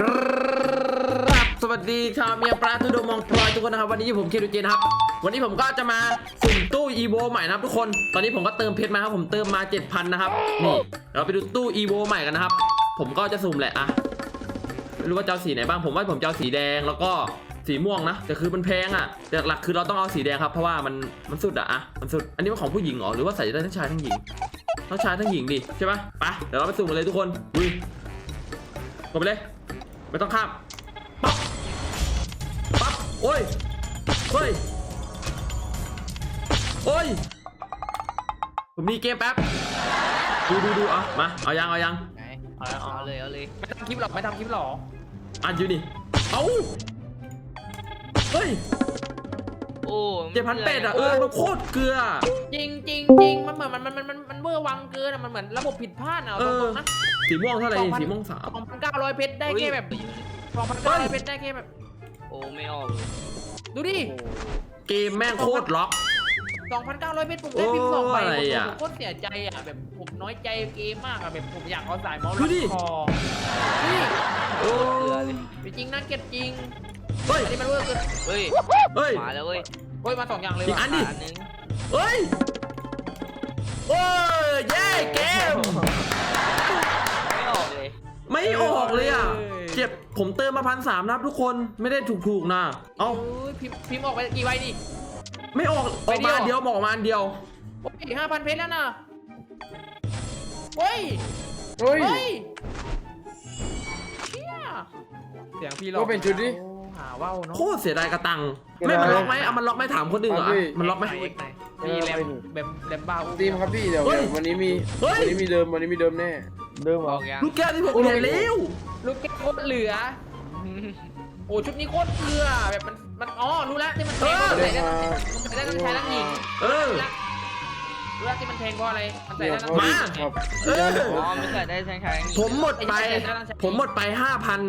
ครับสวัสดีชาวเมียปลาทุดงมองพลอยทุกคนนะครับ วันนี้ผมเคดูเจนครับ วันนี้ผมก็จะมาสุ่มตู้อีโวใหม่นะครับทุกคน ตอนนี้ผมก็เติมเพชรมาครับ ผมเติมมา 7,000 นะครับ นี่เราไปดูตู้อีโวใหม่กันนะครับ ผมก็จะสุ่มแหละอะไม่รู้ว่าจะเอาสีไหนบ้าง ผมว่าผมจะเอาสีแดงแล้วก็สีม่วงนะ แต่คือมันแพงอะแต่หลักๆคือเราต้องเอาสีแดงครับ เพราะว่ามันมันสุดอะอะมันสุด อันนี้มันของผู้หญิงเหรอ หรือว่าใส่ได้ทั้งชายทั้งหญิง ทั้งชายทั้งหญิงดิใช่ปะไป เดี๋ยวเราไปสุ่มกันเลยทุกคนอุ้ยกดไปเลย ไม่ต้องข้ามปั๊บปั๊บโอ้ยเฮ้ยโอ้ยผมมีเกมแป๊บดูดูดูเอามาเอายังเอายังไหนเอาเอาเอาเลยเอาเลยไม่ทำคลิปหรอกไม่ทำคลิปหรอกอันอยู่นี่เอาเฮ้ยโอ้เจ็ดพันเป็ดอะเออมันโคตรเกลือ จริงจริงจริงมันเหมือนมันมันมันมันมันเวอร์วังเกินอะมันเหมือนระบบผิดพลาดอะเอตอ รงๆนะ สีม่วงเท่าไหร่สองพันสีม่วงสามสองพันเก้าร้อยเพชรได้แค่แบบสองพันเฮ้เก้ายร้อยเพชรได้แค่แบบ โอ้ไม่ออกเลยดูดิเกมแม่งโคตรล็อก สองพันเก้าร้อยเพชรผมได้พิมพ์สองใบโอ้ยอะไรผมอะผมโคตรเสียใจอะแบบผมน้อยใจเกมมากอะแบบผมอยากเอาสายเมาส์ดูล็อกดิ คอนี่โอ้เกลือเลยจริงนั่นเก็ตจริงเฮ้ยอันนี้มันเวอร์เกินเฮ้ยเฮ้ย มาแล้วเว้ยเฮ้ยมาสองอย่างเลยอีกว่ะอันดิขาหนึงเฮ้ย เลยอะ เจ็บผมเติมมาพันสามนะครับทุกคนไม่ได้ถูกๆนะ เอ้าเอ้ยพิมพ์พิมพ์ออกไปกี่ใบดิไม่ออกออกมาอันเดียวบอกมาอันเดียว โอ้ยห้าพันเพชรแล้วนะเฮ้ย เฮ้ย เฮ้ยเชี่ยเสียงพี่หลอกก็เป็นชุดดิโอ้หาว่าวเนาะโคตรเสียดายกระตังเสียไม่ดายมันล็อกไหมเอามันล็อกไหมถามคนอื่นเหรอเอาดิมันล็อกไหมเไหนนี่แลมแบบแลมบ้าอุ้มทีมครับพี่เดี๋ยวเฮ้ยเดี๋ยววันนี้มีเฮ้ย วันนี้มีเดิมวันนี้มีเดิมแน่ เดิมเหรอออกยังลูกแก้วที่ผมโอ้ยเห็นแล้วลูกแก้วโคตรเหลือ โอ้ชุดนี้โคตรเกลือแบบมันมันอ๋อรู้แล้วที่มันแพงเพราะใส่ได้ทั้งมันใส่ได้ทั้งชายทั้งหญิงเออ รู้แล้วที่มันแพงเพราะอะไรมันใส่ได้ทั้งมาครับเออ อ๋อไม่เกิดได้ทั้งชายทั้งหญิงผมหมดไป ผมหมดไป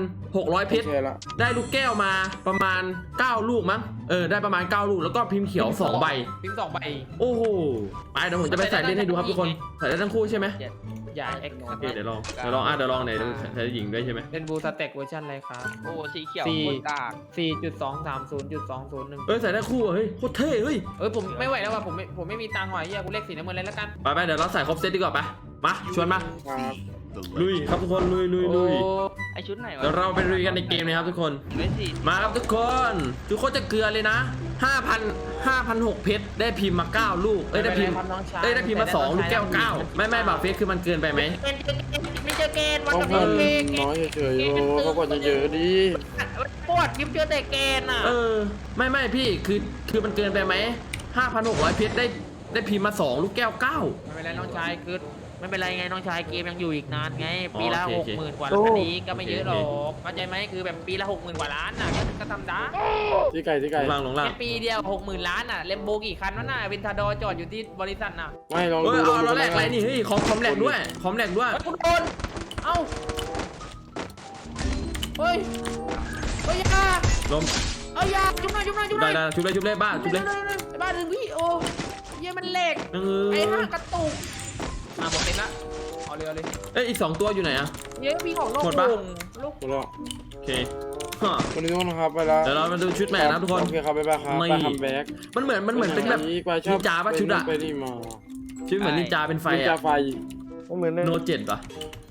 5,600 เพชร เชื่อละ ได้ลูกแก้วมาประมาณ 9 ลูกมั้ง เออ ได้ประมาณ 9 ลูก แล้วก็พิมพ์เขียว 2 ใบ พิมพ์สองใบ โอ้โห ไปเดี๋ยวผมจะไปใส่เล่นให้ดูครับทุกคน ใส่ได้ทั้งคู่ใช่ไหม ใหญ่เอ็กซ์โอเคเดี๋ยวลองเดี๋ยวลองอะเดี๋ยวลองไหนดูใส่หญิงด้วยใช่ไหมเป็นบูสเต็กเวอร์ชันอะไรครับ โอ้สีเขียวสี่ โคตรกากสี่จุดสองสามศูนย์จุดสองศูนย์หนึ่งเอ้ยใส่ได้คู่อะเฮ้ยโคตรเท่เฮ้ยเอ้ยผมไม่ไหวแล้วว่ะผมไม่ผมไม่มีตังค์ว่ะเฮียกูเลขสีน้ำเงินเลยแล้วกัน ไปไปเดี๋ยวเราใส่ครบเซตดีกว่าไปมาชวนมาครับลุยครับทุกคนลุยลุยลุยโอ้ ไอชุดไหนวะเดี๋ยวเราไปลุยกันในเกมเลยครับทุกคน ไม่สิมาครับทุกคน ทุกคนจะเกลือเลยนะ 5,000 5,006เพชรได้พิมพ์มา 9 ลูก เอ้ยได้พิมพ์ครับน้องชายเอ้ยได้พิมพ์มา 2 ลูกแก้ว 9 ไม่ไม่บาเฟสคือมันเกินไปไหมเป็นไม่เจอเกณฑ์วันต้องกับพันเกณฑ์น้อยเฉยๆโอ้เขากว่าจะเยอะดีปวดกิฟเจอแต่เกณฑ์อะ เออ ไม่ไม่พี่คือคือมันเกินไปไหม5,600เพชรได้ได้พิมพ์มา 2 ลูกแก้ว 9 ไม่เป็นไรน้องชายคือ ไม่เป็นไรไงน้องชายเกมยังอยู่อีกนานไงอ๋อปีละโอหกเคหมื่นกว่าโอ้ล้านนี้ก็ไม่เยอะหรอโอเค กเข้าใจไหมคือแบบปีละหกหมื่นกว่าล้านน่ะก็ก็ทำได้ที่ไก่ที่ไก่ลงล่างลงล่าง แค่ปีเดียวหกหมื่นล้านอะเลมโบกี่คันวะน่ะวินทาดอร์จอดอยู่ที่บริษัทน่ะไม่ลองเฮ้ดูยลองเอาดูเราแหลกอะไรนี่เฮ้ยคอมคอมแหลกด้วยคอมแหลกด้วย เฮ้ยคุณโดนเอ้าเฮ้ยเฮ้ยอยาลมเอาอยาจุ๊บหน่อยจุ๊บหน่อยจุ๊บหน่ได้อยได้ชุบเลยชุบเลยบ้าชุบเลยบ้านหนึ่งพี่โอ้เยี่ยมันเหล็กเอไอ้อห้ากระตุก อะหมดเต็มละเอาเลยเอาเลยเอ้ยอีก2ตัวอยู่ไหนอะเย้พี่ของนอกหมดปะวงลูกตัวละโอเคฮะวันนี้ทุกคนนะครับไปแล้วเดี๋ยวเรามาดูชุดใหม่นะทุกคน โอเคครับบ๊ายบายครับไม่ ไปคัมแบ็กมันเหมือนมันเหมือนเป็นแบบกว่าชอบนินจาปะชุดอะ ไปนี่มาชุดเหมือนนินจาเป็นไฟนินจาอะไฟก็เหมือนโนเจ็ดปะ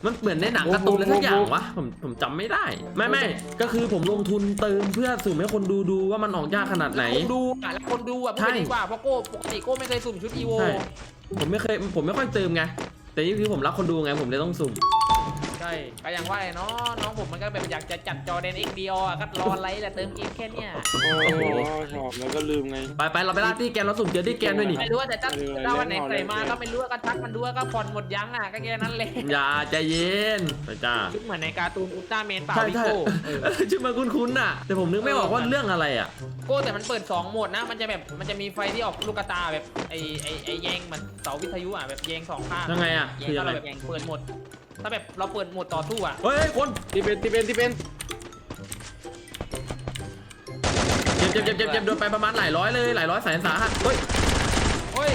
มันเหมือนในหนังการ์ตูนอะไรสักอย่างวะผมผมจำไม่ได้ ไม่ไม่ก็คือผมลงทุนเติมเพื่อสุ่มให้คนดูดูว่ามันออกยากขนาดไหน คนดูอะแล้วคนดูอะใช่พูดดีกว่าเพราะโก้ปกติโก้ไม่เคยสุ่มชุดอีโวใช่ ผมไม่เคยผมไม่ค่อยเติมไงแต่นี่คือผมรักคนดูไงผมเลยต้องสุ่ม ช่ก็อย่างว่าเนาะน้องผมมันก็แบบอยากจะจัดจอแดน XDR อะก็รอไลท์แต่เติมเกมแค่เนี้ยโอ้ชอบแล้วก็ลืมไง ไปไปเราไปล่าที่แกนเราสุ่มเจอที่แกนด้วยนี่ไม่รู้ว่าแต่ถ้าเออถ้าวันไหนเล่นเอาใส่มาเล่นก็ไม่รู้ว่าก็ทักมันดูว่าก็ผ่อนหมดยังอะก็แค่นั้นเลยอย่าใจเย็นไปจ้าชุดเหมือนในการ์ตูนอุลตร้าแมนเปล่าใช่พี่ใช่โก้เออเออชื่อมันคุ้นๆน่ะ แต่ผมนึกไม่ออกว่าเรื่องอะไรอะโก้แต่มันเปิด 2 โหมดนะ มันจะแบบมันจะมีไฟที่ออกลูกกระตาแบบไอไอไอแยงเหมันเสาวิทยุอะแบบแยงสองข้างยังไงอะแยงคือยัถ้างไงเราแบบเปิดโหมดถ้าแบบเราเปิดโหมดต่อสู้อะ เฮ้ยคนที่เป็นที่เป็นที่เป็นเจ็บเจ็บเจ็บเจ็บเจ็บโดนไปประมาณหลายร้อยเลยหลายร้อยแสนสาหัสเฮ้ยโอ้ย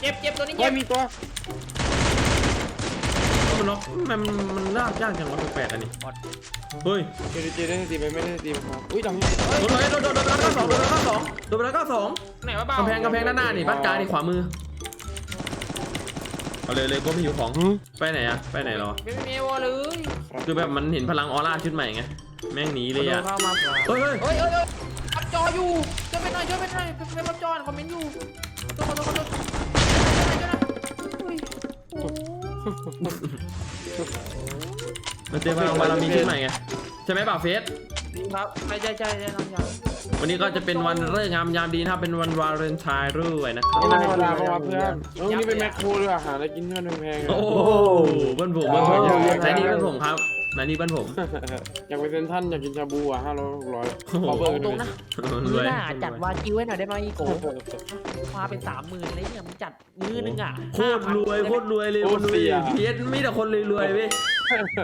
เจ็บเจ็บตัวนี้โอ้เจ็ยบมีตัวมันล็อกมันมันลากยากจังวะแปลกๆอันนี้บอดเฮ้ยเคดีเจได้สตรีมไหมไม่ได้สตรีมครับอุ้ยดังโดนเลยโดนโดนโดนไปแล้วก็สองโดนไปแล้วก็สองโดนไปแล้วก็สองไหนวะเบากำแพงกำแพงด้านหน้านี่บ้านกลางนี่ขวามือ เอาเลยเลยก็ไม่อยู่ของ ไปไหนอะไปไหนเหรอไม่มีเอวอเลยคือแบบมันเห็นพลังออร่าชุดใหม่ไง แม่งหนีเลยอะเข้ามาเฮ้ยเฮ้ยเฮ้ยเฮ้ยเฮ้ยอัพจออยู่ช่วยไปหน่อยช่วยไปหน่อยเป็นเป็นอัพจอคอมเมนต์อยู่ขอโทษขอโทษขอโทษเฮ้ยโอ้โหมันเจอพลังบารมีชุดใหม่ไงใช่ไหมป่าวเฟสดีครับใช่ใช่ใช่ใช่น้องยาววันนี้ก็จะเป็นวันเลิกษ์งามยามดีนะครับเป็นวันวาเลนไทน์ด้วยนะครับไม่ธรรมดาเพราะว่าเพื่อนเออนี่เป็นแมคโครด้วยหาอะไรกินเงินแพงๆโอ้อะโหบ้านผมบ้านผมโอ้โหไหนนี่บ้านผมครับ ไหนนี่บ้านผมอยากไปเซ็นทรันอยากกินชาบูอะห้าร้อยหกร้อยขอเบอร์กันตหรน่งอยนะรมืวอยหน้าจัดวากิวให้หน่อยได้ไหมอีโกโอ้โหมาเป็นสามหมื่นเลยเนี่ยมึงจัดมือนึงอะโคตรรวยโคตรรวยเลยโคคตนรรวเสียยเพียมีแต่คนรวยๆเว้ย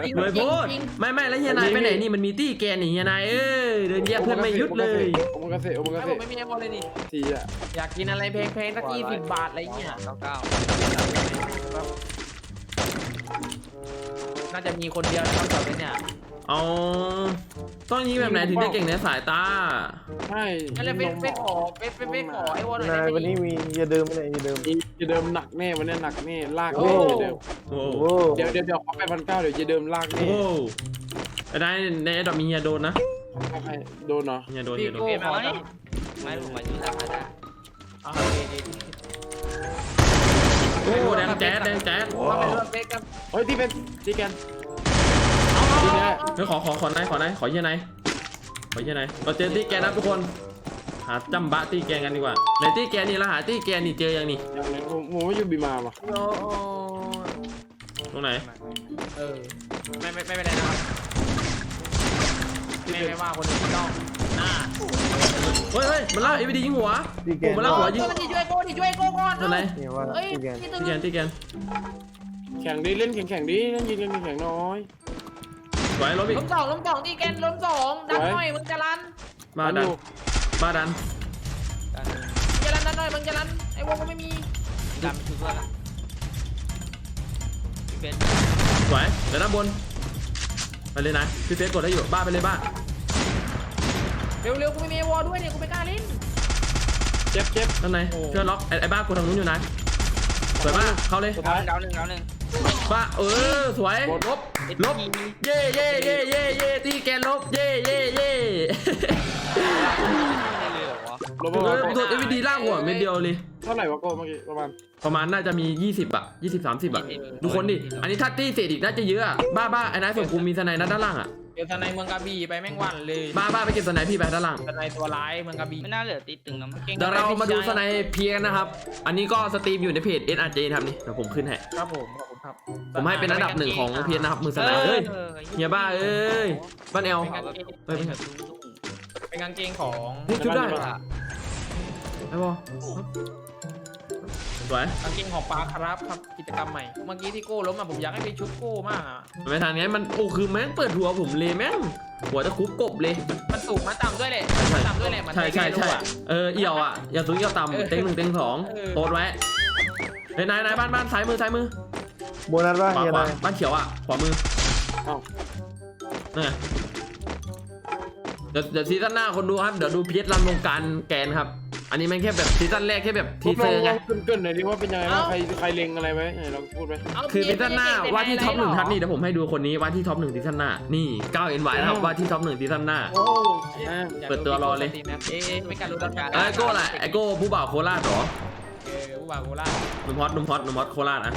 จริงรวยจโพริงดจริงไม่ไม่แล้วเฮียนายไปไหนนี่มันมีตี้แกนนี่เฮียนายเอ้ยเดินแยกเพื่อนไม่หยุดเลยโอมากาเสะโอมากาถ้าผเสะมไม่มีเอวอเลยนี่ทีอะอยากกินอะไรแพงๆสักยี่สิบบาทอะไรเงี้ยเก้าเก้า น่าจะมีคนเดียวนะครับตอนนี้เนี่ยเอาต้องยิงแบบไหนถึงจะเก่งในสายตา ใช่งั้นเลยเฟซเฟซขอเฟซเฟซเฟซขอไอวอหน่อยนายได้ไหมวันนี้มีอย่าเดิมไม่ไหนอย่าเดิม จะเดิมหนักแน่วันนี้หนักแน่ลากโอ้แน่จะเดิมโอ้โอ้เดี๋ยวเดี๋ยวเดี๋ยวขอไปพันเก้าเดี๋ยวจะเดิมลากโอ้แน่ไอ้นายในไอ้ดอกมีเฮียโดนนะเอาให้โดนเหรอเฮียโดนพี่เฮียโดนโก้เกมขอมาจันี่งไม่ผมมาอยู่ลาคาดาอ่าโอเคดีโอ้แดงแจ๊ดแดงแจ๊ดว่าเป็นเรื่องเฟซกัน เฮ้ยที่เป็นที่แกนเอาทีเอาเนี้ยเอาเฮ้ยขอขอขอนายขอนายขอเฮียนายขอเฮียนายเราเจอตี้แกนนะทุกคน หาจำบะตี้แกนกันดีกว่าในตี้แกนนี่เราหาตี้แกนนี่เจอยังนี่อย่างนี้ผมผมว่าอยู่บีมาว่ะโอ้โหตรงไหน เออ ไม่ไม่ไม่เป็นไรนะครับไม่ไม่ว่าคนอื่นไม่ต้องอ่าเฮ้ยเฮ้ยมันล่าเอวีดียิงหัวที่แกโอ้มันล่าหัวยิงช่วยมันดิช่วยโก้ดิช่วยโก้ก่อนตรงไหนเนี่ยว่าเอ้ยที่แกพี่ตี้แกนตี้แกนแข่งดิเล่นแข่งแข่งดิเล่นยิงกันแข่งน้อยไหวรถอีกล้มสองล้มสองตีแกนล้มสองดันหน่อยมึงจะรันบ้าดันบ้าดันมึงจะรันดันหน่อยมึงจะรันไอ้วงก็ไม่มีดำคือเพื่อนละพี่เป็นสวยเดี๋ยวด้านบนไปเลยนายพี่เฟสกดได้อยู่บ้าไปเลยบ้าเร็วเร็วกูไม่มีไอ้วอลด้วยเนี่ยกูไม่กล้าเล่นเจ็บเจ็บด้านในเพื่อนล็อกไอ้ไอ้บ้ากดทางนู้นอยู่นาย สวยมากเข้าเลยสุดท้ายดาวหนึ่งดาวหนึ่งบ้าเออสวยหมดลบลบเย่เย่เย่เย่เย่ตีแกนลบเย่เย่เย่ไม่เลยเหรอวะลบถูกมาเลยถูกเอวีดีล่างหัวเม็ดเดียวเลยเท่าไหร่วะโก้เมื่อกี้ประมาณประมาณน่าจะมี 20อะ20 30อะดูคนดิอันนี้ถ้าตีเศษอีกน่าจะเยอะอะบ้าบ้าไอ้นายส่งกูมีสไนด์นะด้านล่างอะ เดี๋ยวทนายเมืองกระบี่ไปแม่งวันเลยบ้าบ้าไปเก็บสไนด์พี่ไปด้านล่างทนายตัวร้ายเมืองกระบี่ไม่น่าเหลือตีตึงแล้วมั้งเดี๋ยวเรามาดูสไนเพียกันนะครับ อันนี้ก็สตรีมอยู่ในเพจ s r j นะครับนี่เดี๋ยวผมขึ้นให้ครับผมขอบคุณครับผมให้เป็นอันดับหนึ่งของเพียนะครับมือสไนเฮ้ยเฮียบ้าเอ้ยบ้านแอลเป็นกางเกงเฮ้ยไม่ใช่เป็นกางเกงของเฮ้ยจุดได้ไอ้บอ สวยกางเกงของปลาครับครับกิจกรรมใหม่ เมื่อกี้ที่โก้ล้มอะผมอยากให้ไปชุดโก้มากอะไม่ทันไงมันโอ้คือแม่งเปิดหัวผมเลยแม่งหัวจะคุบกบเลย มันสูงมาต่ำด้วยแหละใช่ต่ำด้วยแหละมันใช่ใช่ไม่ใช่รู้อะเออเอี่ยวอะอย่าสูงอย่าเออต่ำเต็งหนึ่งเต็งสองเออโตดไว้เฮ้ยนายนายบ้านบ้านซ้ายมือซ้ายมือโบนัสว่าขวาเฮียขวานายบ้านเขียวอะขวามือเอ้านี่นไงเดี๋ยวเดี๋ยวซีซั่นหน้าคนดูครับเดี๋ยวดูพีเอสลำวงการแกนครับ อันนี้มันแค่แบบซีซั่นแรกแค่แบบทีเซอร์ไงเกินเกินหน่อยดิว่าเป็นยังไงบ้างใครใครเล็งอะไรไหมไหนลองพูดไหมเาคือซีซั่นหน้าเจ๊ว่าที่ท็อปหนึ่งทัดนี่เเดี๋ยวผมให้ดูคนนี้ว่าที่ท็อปหนึ่งซีซั่นหน้านี่9 NY นะครับว่าที่ท็อปหนึ่งซีซั่นหน้าโอ้อ่าเปิดตัวรอเลยเอ๊ะไม่การรู้ดังการไอ้โก้ล่ะไอ้โก้ผู้บ่าวโคราชเหรอเออผู้บ่าวโคราชหนุ่มฮอตหนุ่มฮอตหนุ่มฮอตโคราชอะ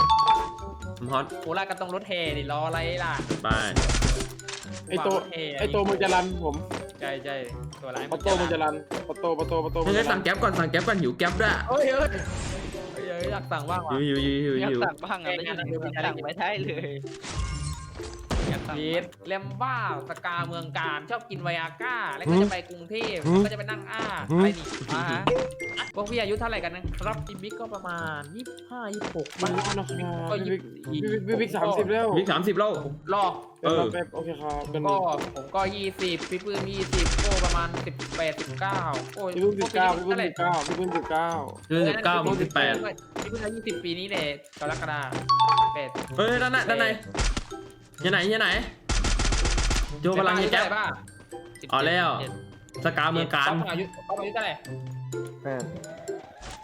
หนุ่มฮอตโคราชก็ต้องรถแห่ดิรออะไรล่ะไปไอโตไอโตมันจะรันผม ใช่ใช่ตัวร้ายปะโตมันจะรันปะโตปะโตปะโตมันเฮ้ยจะรัสั่นงแก๊ปก่อนสั่งแก๊ปก่อนหิวแก๊ปด้วยเฮ้ยเฮ้ยเฮ้ยเฮ้ยอยากสั่งบ้างว่ะหิวหิวหิวหิวอยากหิวสั่งบ้างอะไม่ใช่สั่งไม่ได้เลยอยากสั่ง พีทเลมบ้าสกาเมืองการชอบกินไวอาก้า แล้วก็จะไปกรุงเทพแล้วก็จะไปนั่งอ้าไปดิอ่าฮะพวกพี่อายุเท่าไหร่กันนะครับพี่บิ๊กก็ประมาณยี่สิบห้ายี่สิบหกมับ้านงนะครับก็พี่ยี่บิ๊กสิบพี่บิ๊กพี่บิ๊กสามสิบแล้ววิกสามสิบแล้วรอเออแป๊บโอเคครับกันก็ผมก็ยี่สิบพี่ปื้มยี่สิบโก้ประมาณสิบแปดสิบเก้าโอ้ยพี่เพิ่งสิบเก้าพี่โก้เพิ่งสิบเก้าพี่เพิ่งสิบเก้าเดือนสิบเก้าผมสิบแปดพี่เพิ่งอายุสิบปีนี้แหละกรกฎาคมแปดเฮ้ยด้านในด้านใน ยังไหนยังไหนโจพลังเฮียแก๊ปบ้าเอาแล้วสกาเมืองการเขาอายุเขาอายุเท่าไหร่แม่น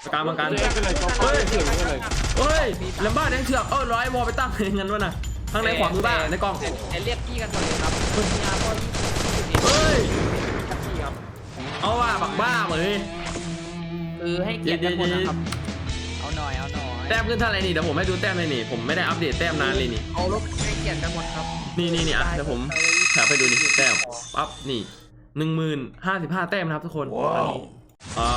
สกาเมืองการเจ๊เป็นไรก็เฮ้ยเสียงเป็นไรเฮ้ยแลมบ้าแดงเถือกเออร้อยวอลไปตั้งเงินวะน่ะข้างในขวามือบ้าในกล้องไอเรียกพี่กันก่อนเลยครับคุณยาพ่อที่เฮ้ยพี่ครับเอาว่าบักบ้าเหมยคือให้เกียรติกันหมดนะครับเอาหน่อยเอาหน่อยแต้มขึ้นเท่าไหร่นี่เดี๋ยวผมให้ดูแต้มเลยนี่ผมไม่ได้อัปเดตแต้มนานเลยนี่เอารถให้เกียรติกันหมดครับนี่นี่นี่อะเดี๋ยวผมแถบไปดูนี่แต้มปั๊บนี่หนึ่งหมื่นห้าสิบห้าแต้มนะครับทุกคนอันนี้อ่า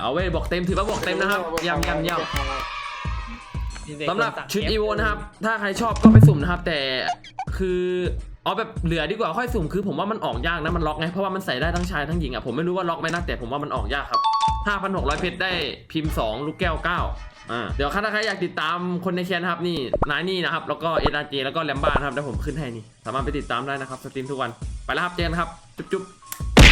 เอาเว้ยบอกเต็มถือว่าบอกเต็มนะครับยำยำยำ สำหรับชุดอีโวนะครับ ถ้าใครชอบก็ไปสุ่มนะครับ แต่คือเอาแบบเหลือดีกว่าค่อยสุ่มคือผมว่ามันออกยากนะมันล็อกไงเพราะว่ามันใส่ได้ทั้งชายทั้งหญิงอะผมไม่รู้ว่าล็อกไหมนะแต่ผมว่ามันออกยากครับ 5,600 เพชรได้พิมพ์ 2 ลูกแก้ว 9 อ่าเดี๋ยวถ้าใครอยากติดตามคนในแคนนครับนี่นายนี่นะครับแล้วก็เอ r เจแล้วก็แลมบ้านะครับเดี๋ยวผมขึ้นให้นี่สามารถไปติดตามได้นะครับสตรีมทุกวันไปแล้วครับเจอกันครับจุ๊บ